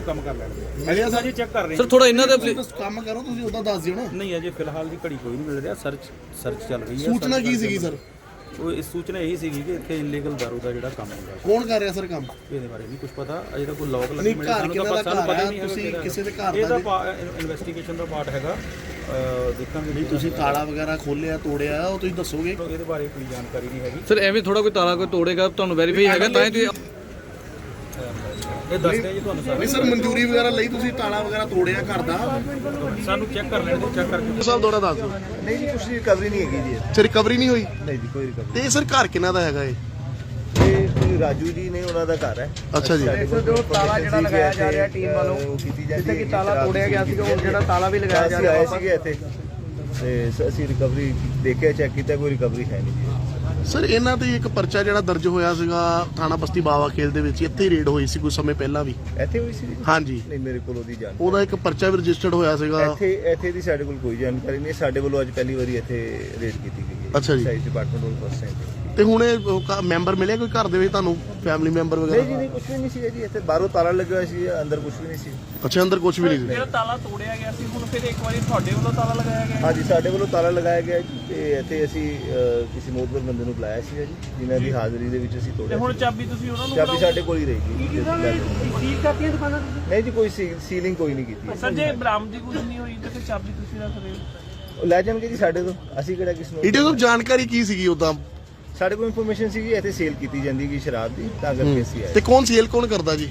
ਨੂੰ ਕੰਮ ਕਰ ਲੈਣ ਦਿਓ ਅਜੇ ਅਸੀਂ ਚੈੱਕ ਕਰ ਰਹੇ ਸਰ ਥੋੜਾ ਇਹਨਾਂ ਦੇ ਤੁਸੀਂ ਕੰਮ ਕਰੋ ਤੁਸੀਂ ਉਦਾਂ ਦੱਸ ਦਿਓ ਨਾ। ਨਹੀਂ ਅਜੇ ਫਿਲਹਾਲ ਦੀ ਘੜੀ ਕੋਈ ਨਹੀਂ ਮਿਲ ਰਿਹਾ ਸਰਚ ਸਰਚ ਚੱਲ ਰਹੀ ਹੈ ਸੂਚਨਾ ਕੀ ਸੀਗੀ ਸਰ? ਉਹ ਇਸ ਸੂਚਨਾ ਇਹੀ ਸੀਗੀ ਕਿ ਇੱਥੇ ਇਲੀਗਲ ਦਾਰੂ ਦਾ ਜਿਹੜਾ ਕੰਮ ਹੁੰਦਾ ਕੌਣ ਕਰ ਰਿਹਾ ਸਰ ਕੰਮ? ਇਹਦੇ ਬਾਰੇ ਨਹੀਂ ਕੁਝ ਪਤਾ ਅਜੇ ਤਾਂ ਕੋਈ ਲੋਕ ਲੱਗੇ ਨਹੀਂ, ਘਰ ਕਿਹਨਾਂ ਦਾ ਸਾਨੂੰ ਘਰ ਪਤਾ ਆ? ਤੁਸੀਂ। ਕਿਸੇ ਦੇ ਘਰ ਦਾ ਇਹਦਾ ਜੀ? ਇਨਵੈਸਟੀਗੇਸ਼ਨ ਦਾ ਪਾਰਟ ਹੈਗਾ। ਅਹ ਦੇਖਾਂਗੇ ਨਹੀਂ ਤੁਸੀਂ ਤਾਲਾ ਵਗੈਰਾ ਖੋਲਿਆ ਤੋੜਿਆ ਉਹ ਤੁਸੀਂ ਦੱਸੋਗੇ? ਇਹਦੇ ਬਾਰੇ ਕੋਈ ਜਾਣਕਾਰੀ ਨਹੀਂ ਹੈਗੀ। ਸਰ ਐਵੇਂ ਥੋੜਾ ਕੋਈ ਤਾਲਾ ਕੋਈ ਤੋੜੇਗਾ ਤੁਹਾਨੂੰ ਵੈਰੀਫਾਈ ਹੈਗਾ ਤਾਂ ਹੀ ਤੁਸੀਂ ਇਹ ਦੱਸਦੇ ਆ ਜੀ ਤੁਹਾਨੂੰ ਨਹੀਂ ਸਾਰੇ ਸਰ ਮਨਜ਼ੂਰੀ ਵਗੈਰਾ ਲਈ ਤੁਸੀਂ ਤਾਲਾ ਵਗੈਰਾ ਤੋੜਿਆ ਘਰ ਦਾ? ਸਾਨੂੰ ਚੈੱਕ ਕਰ ਲੈਣ ਦਿਓ ਚੈੱਕ ਕਰਕੇ। ਸਾਹਿਬ ਦੋੜਾ ਦੱਸ ਦਿਓ। ਨਹੀਂ ਜੀ ਕੁਛ ਰਿਕਵਰੀ ਨਹੀਂ ਹੈਗੀ ਜੀ। ਸਰ ਰਿਕਵਰੀ ਨਹੀਂ ਹੋਈ? ਨਹੀਂ ਜੀ ਕੋਈ ਰਿਕਵਰੀ ਤੇ ਇਹ ਸਰ ਘਰ ਕਿਹਨਾਂ ਦਾ ਹੈਗਾ ਇਹ? ਇਹ ਕੋਈ ਰਾਜੂ ਜੀ ਨੇ ਉਹਨਾਂ ਦਾ ਘਰ ਹੈ। ਅੱਛਾ ਜੀ। ਸਾਡੇ ਕੋਲ ਜੋ ਤਾਲਾ ਜਿਹੜਾ information ਲਗਾਇਆ ਸੀ ਜਾ ਰਿਹਾ ਕਿ, ਟੀਮ ਵੱਲੋਂ, ਉਹ ਕੀਤੀ ਜਾਂਦੀ ਜਿੱਥੇ ਕਿ ਹੈ ਤਾਲਾ ਤੋੜਿਆ ਗਿਆ ਸੀਗਾ, ਉਹ ਜਿਹੜਾ ਤਾਲਾ ਵੀ ਲਗਾਇਆ ਜਾ ਅਸੀਂ ਰਿਹਾ ਆਏ ਵਾਪਸ। ਸੀਗੇ ਇੱਥੇ ਤੇ ਅਸੀਂ ਰਿਕਵਰੀ ਦੇਖਿਆ ਚੈੱਕ ਕੀਤਾ ਕੋਈ ਰਿਕਵਰੀ ਹੈ ਨਹੀਂ ਜੀ। ਸਰ ਇਹਨਾਂ ਤੇ ਇੱਕ ਪਰਚਾ ਜਿਹੜਾ ਦਰਜ ਹੋਇਆ ਸੀਗਾ ਥਾਣਾ ਬਸਤੀ ਬਾਵਾ ਖੇਲ ਦੇ ਵਿੱਚ ਇੱਥੇ ਹੀ ਰੇਡ ਹੋਈ ਸੀ ਕੁਝ ਸਮੇਂ ਪਹਿਲਾਂ ਵੀ। ਇੱਥੇ ਹੋਈ ਸੀ? ਜੀ? ਹਾਂਜੀ। ਨਹੀਂ ਮੇਰੇ ਕੋਲ ਉਹਦੀ ਜਾਣ ਉਹਦਾ ਇੱਕ ਪਰਚਾ ਵੀ ਰਜਿਸਟਰਡ ਹੋਇਆ ਸੀਗਾ। ਇੱਥੇ ਇੱਥੇ ਦੀ ਸਾਡੇ ਕੋਲ ਕੋਈ ਜਾਣਕਾਰੀ ਨਹੀਂ ਸਾਡੇ ਵੱਲੋਂ ਅੱਜ ਪਹਿਲੀ ਵਾਰੀ ਇੱਥੇ ਰੇਡ ਕੀਤੀ ਗਈ ਹੈ। ਅੱਛਾ ਜੀ। ਸਾਈਜ਼ ਡਿਪਾਰਟਮੈਂਟ ਵੱਲੋਂ ਫਸਟ ਟਾਈਮ ਤੇ। ਹੁਣ ਇਹ ਉਹ ਮੈਂਬਰ ਮਿਲਿਆ ਕੋਈ ਘਰ ਦੇ ਵਿੱਚ ਤੁਹਾਨੂੰ ਫੈਮਿਲੀ ਮੈਂਬਰ ਨਹੀਂ ਵਗੈਰਾ ਜੀ ਨਹੀਂ ਕੁਝ ਵੀ ਨਹੀਂ ਸੀ ਜੀ ਇੱਥੇ ਬਾਹਰੋਂ ਤਾਲਾ ਲੱਗਿਆ ਹੋਇਆ ਸੀ ਅੰਦਰ ਕੁਝ ਵੀ ਨਹੀਂ ਸੀ। ਅੱਛਾ ਅੰਦਰ ਕੁਝ ਵੀ ਨਹੀਂ ਸੀ। ਜਿਹੜਾ ਤਾਲਾ ਤੋੜਿਆ ਗਿਆ ਸੀ ਹੁਣ ਫਿਰ ਇੱਕ ਵਾਰੀ ਤੁਹਾਡੇ ਵੱਲੋਂ ਤਾਲਾ ਲਗਾਇਆ ਗਿਆ ਹਾਂਜੀ ਸਾਡੇ ਵੱਲੋਂ ਤਾਲਾ ਲਗਾਇਆ ਗਿਆ ਜੀ ਤੇ ਇੱਥੇ ਅਸੀਂ ਅਹ, ਕਿਸੇ ਮੋਦਬਰ ਬੰਦੇ ਨੂੰ ਬੁਲਾਇਆ ਸੀ ਜੀ ਜਿਨ੍ਹਾਂ ਦੀ ਹਾਜ਼ਰੀ ਦੇ ਵਿੱਚ ਅਸੀਂ ਤੇ ਤੋੜਿਆ ਹੁਣ ਸੀ। ਚਾਬੀ ਤੁਸੀਂ ਉਹਨਾਂ ਨੂੰ ਚਾਬੀ ਸਾਡੇ ਕੋਲ ਹੀ ਰਹੇਗੀ। ਸੀਲ ਕਰਤੀਆਂ ਦੁਕਾਨਾਂ ਤੁਸੀਂ? ਨਹੀਂ ਜੀ ਕੋਈ ਸੀ- ਸੀਲਿੰਗ ਕੋਈ ਨਹੀਂ ਕੀਤੀ। ਸਰ ਜੇ ਬਰਾਮਦੀ ਕੁਝ ਨਹੀਂ ਹੋਈ ਤੇ ਫਿਰ ਚਾਬੀ ਤੁਸੀਂ ਰੱਖ ਰਹੇ ਹੋ। ਲੈ ਜਾਣਗੇ ਜੀ ਸਾਡੇ ਤੋਂ। ਅਸੀਂ ਕਿਹੜਾ ਕਿਸ ਨੂੰ ਈਟੀਓ ਸਾਹਿਬ ਜਾਣਕਾਰੀ ਕੀ ਸੀਗੀ ਉਦਾਂ? ਸਾਡੇ ਕੋਲ ਇਨਫੋਰਮੇਸ਼ਨ ਸੀ ਕਿ ਇੱਥੇ ਸੇਲ ਕੀਤੀ ਜਾਂਦੀ ਹੈ ਸ਼ਰਾਬ ਦੀ ਤਾਂ ਕਰਕੇ ਆਏ। ਤੇ ਕੌਣ ਸੇਲ ਕੌਣ ਕਰਦਾ ਜੀ?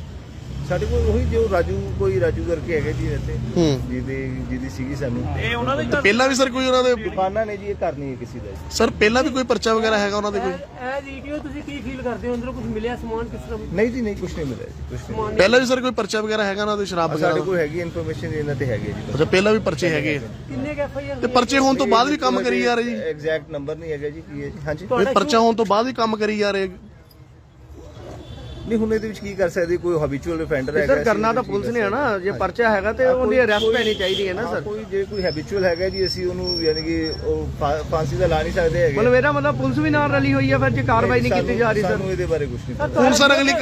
ਸਾਡੇ ਕੋਲ ਉਹੀ ਜੋ ਰਾਜੂ ਕੋਈ ਰਾਜੂ ਕਰਕੇ ਹੈਗਾ ਜੀ ਇੱਥੇ ਹੂੰ। ਜਿਹਦੇ ਜਿਹਦੀ ਸੀਗੀ ਸਾਨੂੰ। ਇਹ ਉਹਨਾਂ ਦੇ ਪਹਿਲਾਂ ਵੀ ਸਰ ਕੋਈ ਉਹਨਾਂ ਦੇ ਦੁਕਾਨਾਂ ਨੇ ਜੀ ਇਹ ਘਰ ਨਹੀਂ ਹੈ ਕਿਸੇ ਦਾ। ਸਰ ਪਹਿਲਾਂ ਵੀ ਕੋਈ ਪਰਚਾ ਵਗੈਰਾ ਹੈਗਾ ਉਹਨਾਂ ਦੇ ਕੋਈ? ਇਹ ਵੀਡੀਓ ਤੁਸੀਂ ਕੀ ਫੀਲ ਕਰਦੇ ਹੋ ਅੰਦਰੋਂ ਕੁਝ ਮਿਲਿਆ ਸਮਾਨ ਕਿਸ ਤਰ੍ਹਾਂ? ਨਹੀਂ ਜੀ ਨਹੀਂ ਕੁਝ ਨਹੀਂ ਮਿਲਿਆ ਜੀ ਕੁਝ ਨਹੀਂ ਪਹਿਲਾਂ ਵੀ ਸਰ ਕੋਈ ਪਰਚਾ ਵਗੈਰਾ ਹੈਗਾ ਉਹਨਾਂ ਦੇ ਸ਼ਰਾਬ ਮਿਲਿਆ। ਸਾਡੇ ਵਗੈਰਾ ਕੋਲ ਹੈਗੀ ਇਨਫੋਰਮੇਸ਼ਨ ਇਹਨਾਂ ਤੇ ਹੈਗੀ ਜੀ। ਅੱਛਾ ਪਹਿਲਾਂ ਵੀ ਪਰਚੇ ਹੈਗੇ। ਆ। ਕਿੰਨੇ ਕ ਐਫਆਈਆਰ ਤੇ ਪਰਚੇ ਹੋਣ ਤੋਂ ਬਾਅਦ ਵੀ ਕੰਮ ਕਰੀ ਜਾ ਰਹੇ ਜੀ? ਐਗਜ਼ੈਕਟ ਨੰਬਰ ਨਹੀਂ ਹੈਗਾ ਜੀ ਕੀ ਹੈ ਜੀ। ਹਾਂਜੀ। ਪਰਚਾ ਹੋਣ ਤੋਂ ਬਾਅਦ ਵੀ ਕੰਮ ਕਰੀ ਜਾ ਰਹੇ ਨਹੀਂ ਹੁਣ ਇਹਦੇ ਵਿੱਚ ਕੀ ਕਰ ਸਕਦੇ? ਕੋਈ ਹੈਬਿਚੁਅਲ ਅਫੈਂਡਰ ਹੈਗਾ ਸਰ ਕਰਨਾ ਤਾਂ ਪੁਲਿਸ ਨੇ ਨਾ ਜੇ ਪਰਚਾ ਹੈਗਾ ਤੇ ਉਹਦੀ ਅਰੈਸਟ ਪੈਣੀ ਚਾਹੀਦੀ ਹੈ ਨਾ ਸਰ। ਕੋਈ ਜੇ ਕੋਈ ਹੈਬਿਚੁਅਲ ਹੈਗਾ ਜੀ ਅਸੀਂ ਉਹਨੂੰ ਯਾਨੀ ਕਿ ਉਹ ਫਾਂਸੀ ਦਾ ਲਾ ਨਹੀਂ ਸਕਦੇ ਹੈਗੇ। ਮਤਲਬ ਇਹਦਾ ਮਤਲਬ ਪੁਲਿਸ ਵੀ ਨਾਲ ਰਲੀ ਹੋਈ ਹੈ ਫਿਰ ਜੇ ਕਾਰਵਾਈ ਨਹੀਂ ਕੀਤੀ ਜਾ ਰਹੀ ਸਰ। ਸਾਨੂੰ ਇਹਦੇ ਬਾਰੇ ਕੁਝ ਨਹੀਂ ਪਤਾ। ਹੁਣ ਸਰ ਅਗਲੀ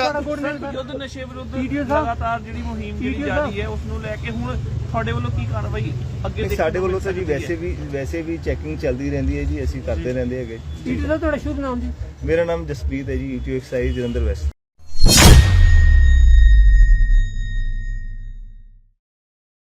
ਯੁੱਧ ਨਸ਼ੇ ਵਿਰੁੱਧ ਲਗਾਤਾਰ ਜਿਹੜੀ ਮੁਹਿੰਮ ਜਿਹੜੀ ਜਾਰੀ ਹੈ ਉਸ ਨੂੰ ਲੈ ਕੇ ਹੁਣ ਤੁਹਾਡੇ ਵੱਲੋਂ ਕੀ ਕਾਰਵਾਈ ਅੱਗੇ ਸਾਡੇ ਵੱਲੋਂ ਤਾਂ ਜੀ ਵੈਸੇ ਵੀ ਵੈਸੇ ਵੀ ਚੈਕਿੰਗ ਚੱਲਦੀ ਰਹਿੰਦੀ ਹੈ ਜੀ ਅਸੀਂ ਕਰਦੇ ਰਹਿੰਦੇ ਹੈਗੇ। ਦਾ ਤੁਹਾਡਾ ਸ਼ੁਭ ਨਾਮ ਜੀ? ਮੇਰਾ ਨਾਮ ਜਸਪ੍ਰੀਤ ਹੈ ਜੀ ਈਟੀਓ ਐਕਸਾਈਜ਼ ਜਲੰਧਰ ਵੈਸਟ।